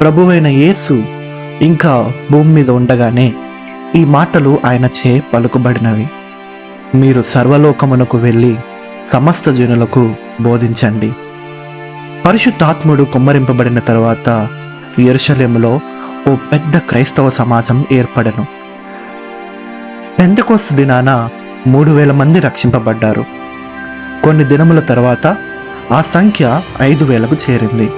ప్రభువైన యేసు ఇంకా భూమి మీద ఉండగానే ఈ మాటలు ఆయన చే పలుకుబడినవి. మీరు సర్వలోకమునకు వెళ్ళి సమస్త జనులకు బోధించండి. పరిశుద్ధాత్ముడు కుమ్మరింపబడిన తర్వాత ఎరుషలేములో ఓ పెద్ద క్రైస్తవ సమాజం ఏర్పడను. పెంతకోస్తు దినాన మూడు వేల మంది రక్షింపబడ్డారు. కొన్ని దినముల తర్వాత ఆ సంఖ్య ఐదు వేలకు చేరింది.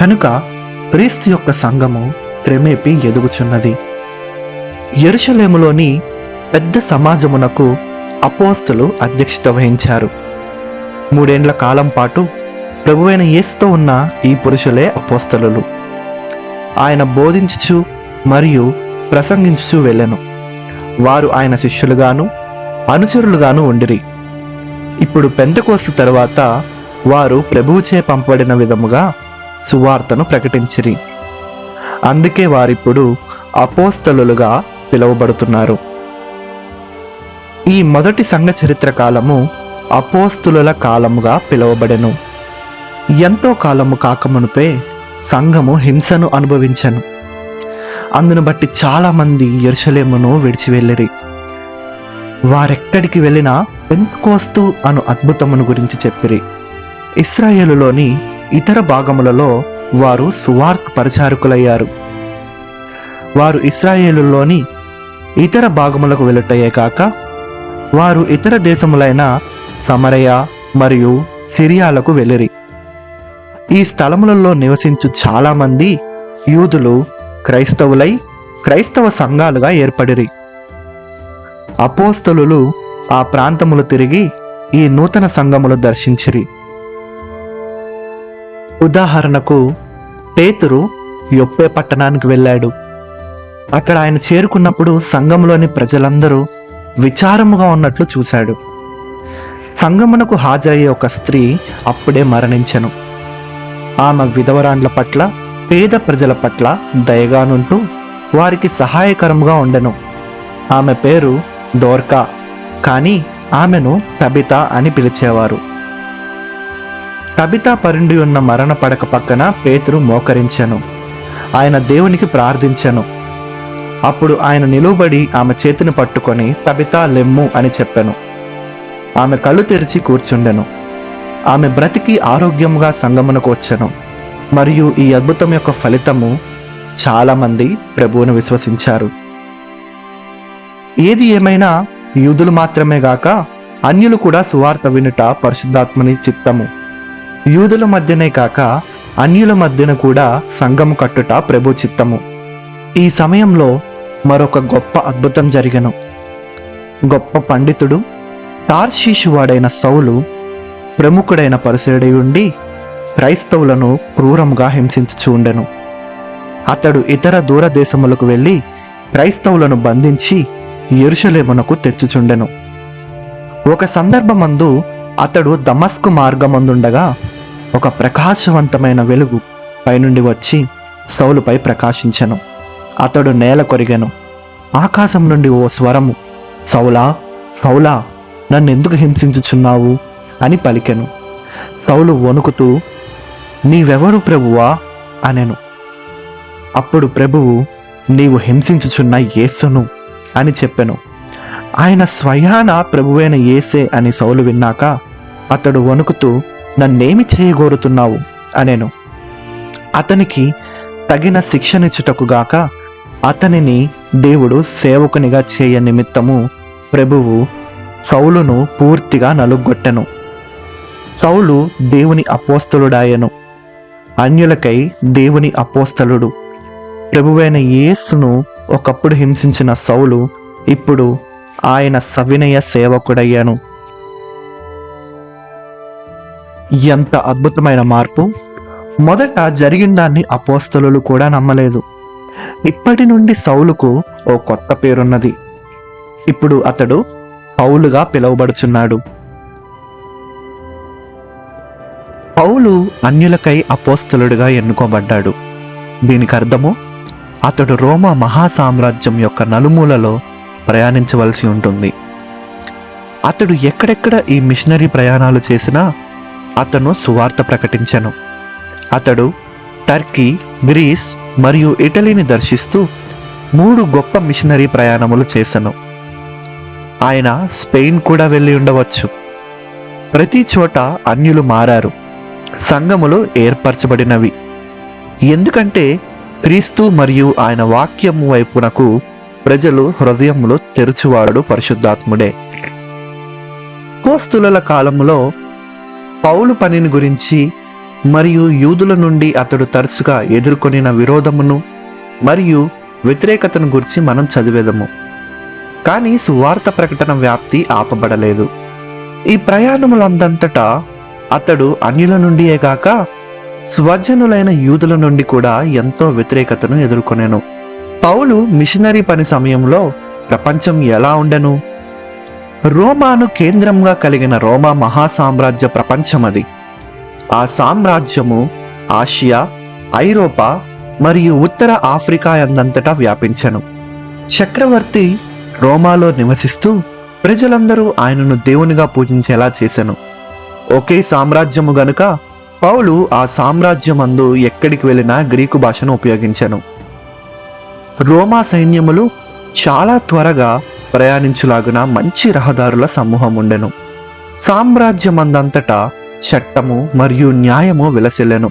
కనుక క్రీస్తు యొక్క సంఘము క్రమేపీ ఎదుగుచున్నది. ఎరుషలేములోని పెద్ద సమాజమునకు అపోస్తులు అధ్యక్షత వహించారు. మూడేండ్ల కాలం పాటు ప్రభువైన యేసుతో ఉన్న ఈ పురుషులే అపోస్తలు ఆయన బోధించుచు మరియు ప్రసంగించుచు వెళ్ళెను. వారు ఆయన శిష్యులుగాను అనుచరులుగాను ఉండిరి. ఇప్పుడు పెంతకోస్తు తర్వాత వారు ప్రభువుచే పంపబడిన విధముగా సువార్తను ప్రకటించిరి. అందుకే వారిప్పుడు అపోస్తలులుగా పిలువబడుతున్నారు. ఈ మొదటి సంఘ చరిత్ర కాలము అపోస్తుల కాలముగా పిలువబడెను. ఎంతో కాలము కాకమునుపే సంఘము హింసను అనుభవించను. అందును బట్టి చాలామంది ఎరుసలేమును విడిచి వెళ్ళిరి వారెక్కడికి వెళ్ళినా పెంకోస్తు అను అద్భుతమును గురించి చెప్పిరి. ఇస్రాయేలులోని ఇతర భాగములలో వారు సువార్త పరిచారకులయ్యారు. వారు ఇస్రాయేలులోని ఇతర భాగములకు వెళ్ళటయే కాక వారు ఇతర దేశములైన సమరయ మరియు సిరియాలకు వెళ్ళిరి. ఈ స్థలములలో నివసించు చాలామంది యూదులు క్రైస్తవులై క్రైస్తవ సంఘాలుగా ఏర్పడిరి. అపోస్తలు ఆ ప్రాంతములు తిరిగి ఈ నూతన సంఘములు దర్శించిరి. ఉదాహరణకు పేతురు యొప్పే పట్టణానికి వెళ్ళాడు. అక్కడ ఆయన చేరుకున్నప్పుడు సంఘంలోని ప్రజలందరూ విచారముగా ఉన్నట్లు చూశాడు. సంగమునకు హాజరయ్యే ఒక స్త్రీ అప్పుడే మరణించెను. ఆమె విధవరాండ్ల పట్ల పేద ప్రజల పట్ల దయగానుంటూ వారికి సహాయకరముగా ఉండెను. ఆమె పేరు దోర్కా కానీ ఆమెను తబిత అని పిలిచేవారు. తబిత పరుండి ఉన్న మరణ పడక పక్కన పేతురు మోకరించెను. ఆయన దేవునికి ప్రార్థించెను. అప్పుడు ఆయన నిలువబడి ఆమె చేతిని పట్టుకొని తబితా లెమ్ము అని చెప్పాను. ఆమె కళ్ళు తెరిచి కూర్చుండెను. ఆమె బ్రతికి ఆరోగ్యముగా సంగమునకు వచ్చెను. మరియు ఈ అద్భుతం యొక్క ఫలితము చాలామంది ప్రభువును విశ్వసించారు. ఏది ఏమైనా యూదులు మాత్రమే గాక అన్యులు కూడా సువార్త వినుట పరిశుద్ధాత్మని చిత్తము. యూదుల మధ్యనే కాక అన్యుల మధ్యన కూడా సంఘము కట్టుట ప్రభు చిత్తము ఈ సమయంలో మరొక గొప్ప అద్భుతం జరిగను. గొప్ప పండితుడు టార్షీషు వాడైన సౌలు ప్రముఖుడైన పరిసేడై ఉండి క్రైస్తవులను క్రూరముగా హింసించుచూ ఉండెను. అతడు ఇతర దూరదేశములకు వెళ్ళి క్రైస్తవులను బంధించి ఎరుషలేమునకు తెచ్చుచుండెను. ఒక సందర్భమందు అతడు దమస్కు మార్గమందుండగా ఒక ప్రకాశవంతమైన వెలుగు పైనుండి వచ్చి సౌలుపై ప్రకాశించెను. అతడు నేల కొరిగెను. ఆకాశం నుండి ఓ స్వరము సౌలా సౌలా నన్నెందుకు హింసించుచున్నావు? అని పలికెను. సౌలు వణుకుతూ నీవెవరు ప్రభువా? అనెను. అప్పుడు ప్రభువు నీవు హింసించుచున్న యేసును? అని చెప్పెను. ఆయన స్వయాన ప్రభువైన యేసే అని సౌలు విన్నాక అతడు వణుకుతూ నన్నేమి చేయగోరుతున్నావు? అనెను. అతనికి తగిన శిక్షనిచ్చుటకుగాక అతనిని దేవుడు సేవకునిగా చేయ నిమిత్తము ప్రభువు సౌలును పూర్తిగా నలుగొట్టెను సౌలు దేవుని అపోస్తలుడాయను. అన్యులకై దేవుని అపోస్తలుడు. ప్రభువైన యేసును ఒకప్పుడు హింసించిన సౌలు ఇప్పుడు ఆయన సవినయ సేవకుడయ్యాను. ఎంత అద్భుతమైన మార్పు. మొదట జరిగిన దాన్ని అపోస్తలు కూడా నమ్మలేదు. ఇప్పటి నుండి సౌలుకు ఓ కొత్త పేరున్నది. ఇప్పుడు అతడు పౌలుగా పిలువబడుచున్నాడు. పౌలు అన్యులకై అపోస్తలుడిగా ఎన్నుకోబడ్డాడు. దీనికి అర్థము అతడు రోమా మహాసామ్రాజ్యం యొక్క నలుమూలలో ప్రయాణించవలసి ఉంటుంది. అతడు ఎక్కడెక్కడ ఈ మిషనరీ ప్రయాణాలు చేసినా అతను సువార్త ప్రకటించెను. అతడు టర్కీ గ్రీస్ మరియు ఇటలీని దర్శిస్తూ మూడు గొప్ప మిషనరీ ప్రయాణములు చేశాను ఆయన స్పెయిన్ కూడా వెళ్ళి ఉండవచ్చు. ప్రతి చోట అన్యులు మారారు. సంఘములు ఏర్పరచబడినవి. ఎందుకంటే క్రీస్తు మరియు ఆయన వాక్యము వైపునకు ప్రజలు హృదయములు తెరుచువాడు పరిశుద్ధాత్ముడే. పోస్తుల కాలంలో పౌలు పనిని గురించి మరియు యూదుల నుండి అతడు తరచుగా ఎదుర్కొనిన విరోధమును మరియు వ్యతిరేకతను గురించి మనం చదివేదము. కానీ సువార్త ప్రకటన వ్యాప్తి ఆపబడలేదు. ఈ ప్రయాణములందంతటా అతడు అన్యుల నుండియే కాక స్వజనులైన యూదుల నుండి కూడా ఎంతో వ్యతిరేకతను ఎదుర్కొనెను. పౌలు మిషనరీ పని సమయంలో ప్రపంచం ఎలా ఉండెను? రోమాను కేంద్రంగా కలిగిన రోమా మహాసామ్రాజ్య ప్రపంచమది ఆ సామ్రాజ్యము ఆసియా ఐరోపా మరియు ఉత్తర ఆఫ్రికా ఎందంతటా వ్యాపించను. చక్రవర్తి రోమాలో నివసిస్తూ ప్రజలందరూ ఆయనను దేవునిగా పూజించేలా చేశాను ఒకే సామ్రాజ్యము గనుక పౌలు ఆ సామ్రాజ్యమందు ఎక్కడికి వెళ్ళినా గ్రీకు భాషను ఉపయోగించను. రోమా సైన్యములు చాలా త్వరగా ప్రయాణించులాగున మంచి రహదారుల సమూహం ఉండెను. సామ్రాజ్యమందంతటా చట్టము మరియు న్యాయము విలసిల్లెను.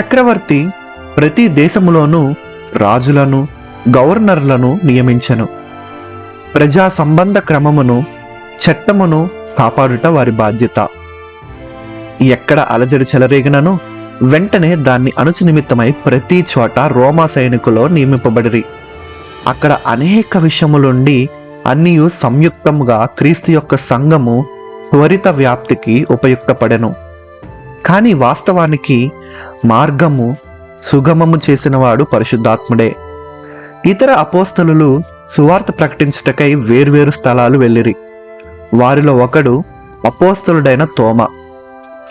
చక్రవర్తి ప్రతి దేశములోనూ రాజులను గవర్నర్లను నియమించెను. ప్రజా సంబంధ క్రమమును చట్టమును కాపాడుట వారి బాధ్యత. ఎక్కడ అలజడి చెలరేగినను వెంటనే దాన్ని అణుచు నిమిత్తమై ప్రతి చోట రోమా సైనికులో నియమింపబడిరి. అక్కడ అనేక విషయములుండి అన్నీయు సంయుక్తముగా క్రీస్తు యొక్క సంఘము త్వరిత వ్యాప్తికి ఉపయుక్తపడెను. కానీ వాస్తవానికి మార్గము సుగమము చేసినవాడు పరిశుద్ధాత్ముడే. ఇతర అపోస్తలు సువార్త ప్రకటించుటకై వేర్వేరు స్థలాలు వెళ్ళిరి. వారిలో ఒకడు అపోస్తలుడైన తోమ.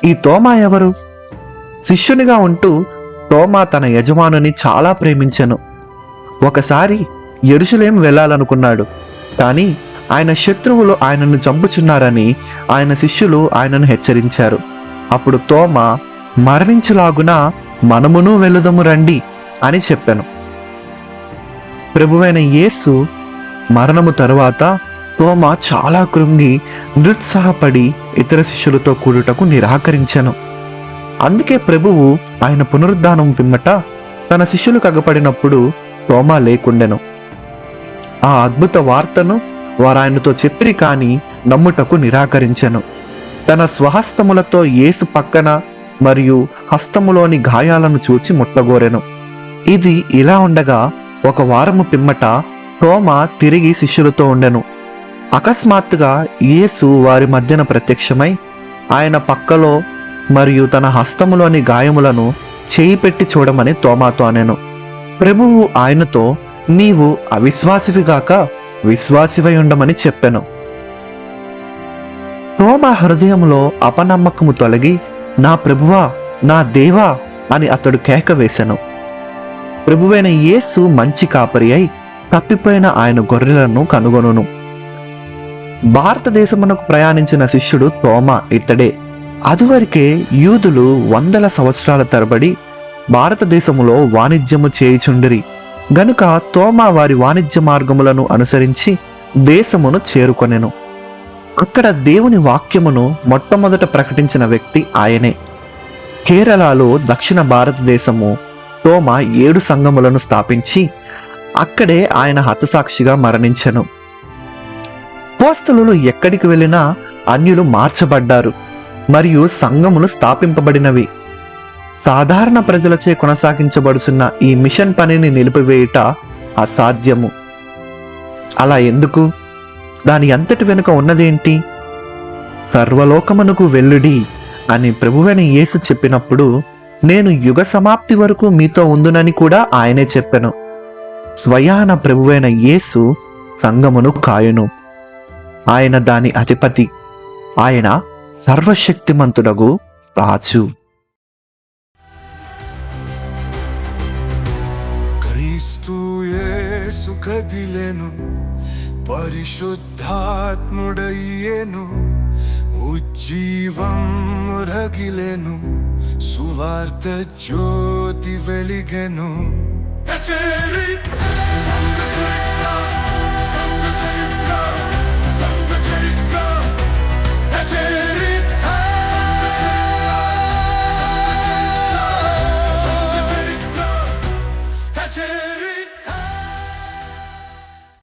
ఈ తోమ ఎవరు? శిష్యునిగా ఉంటూ తోమా తన యజమానుని చాలా ప్రేమించెను. ఒకసారి ఎరుషులేం వెళ్ళాలనుకున్నాడు. కానీ ఆయన శత్రువులు ఆయనను చంపుచున్నారని ఆయన శిష్యులు ఆయనను హెచ్చరించారు. అప్పుడు తోమ మరణించులాగున మనమును వెళుదము రండి అని చెప్పాను. ప్రభువైన యేసు మరణము తరువాత తోమ చాలా కృంగి నిరుత్సాహపడి ఇతర శిష్యులతో కూడుటకు నిరాకరించెను. అందుకే ప్రభువు ఆయన పునరుద్ధానం పిమ్మట తన శిష్యులు కగపడినప్పుడు తోమా లేకుండెను. ఆ అద్భుత వార్తను వారు ఆయనతో చెప్పిరి కాని నమ్ముటకు నిరాకరించెను. తన స్వహస్తములతో యేసు పక్కన మరియు హస్తములోని గాయాలను చూచి ముట్టగోరెను. ఇది ఇలా ఉండగా ఒక వారము పిమ్మట తోమా తిరిగి శిష్యులతో ఉండెను. అకస్మాత్తుగా యేసు వారి మధ్యన ప్రత్యక్షమై ఆయన పక్కలో మరియు తన హస్తములోని గాయములను చేయి పెట్టి చూడమని తోమాతో అనెను. ప్రభువు ఆయనతో నీవు అవిశ్వాసివిగాక విశ్వాసివై ఉండమని చెప్పెను. తోమా హృదయములో అపనమ్మకము తొలగి నా ప్రభువా నా దేవా అని అతడు కేక వేశాను ప్రభువైన యేసు మంచి కాపరి అయి తప్పిపోయిన ఆయన గొర్రెలను కనుగొనును. భారతదేశమునకు ప్రయాణించిన శిష్యుడు తోమా ఇతడే. అదివరకే యూదులు వందల సంవత్సరాల తరబడి భారతదేశములో వాణిజ్యము చేయుచుండిరి. గనుక తోమా వారి వాణిజ్య మార్గములను అనుసరించి దేశమును చేరుకొనెను. అక్కడ దేవుని వాక్యమును మొట్టమొదట ప్రకటించిన వ్యక్తి ఆయనే. కేరళలో దక్షిణ భారతదేశము తోమా ఏడు సంఘములను స్థాపించి అక్కడే ఆయన హతసాక్షిగా మరణించెను. పోస్తలు ఎక్కడికి వెళ్ళినా అన్యులు మార్చబడ్డారు మరియు సంఘములు స్థాపింపబడినవి. సాధారణ ప్రజలచే కొనసాగించబడుచున్న ఈ మిషన్ పనిని నిలిపివేయుట అసాధ్యము. అలా ఎందుకు? దాని అంతటి వెనుక ఉన్నదేంటి? సర్వలోకమునకు వెల్లుడి అని ప్రభువైన యేసు చెప్పినప్పుడు నేను యుగ సమాప్తి వరకు మీతో ఉందునని కూడా ఆయనే చెప్పాను. స్వయాన ప్రభువైన యేసు సంగమును కాయును. ఆయన దాని అధిపతి. ఆయన సర్వశక్తిమంతుడగు రాజు. కదిలెను. పరిశుద్ధాత్ముడయ్యేను. ఉజ్జీవం రగిలెను. సువార్త జ్యోతి వెలిగెను. కచేరి సంఘకర్త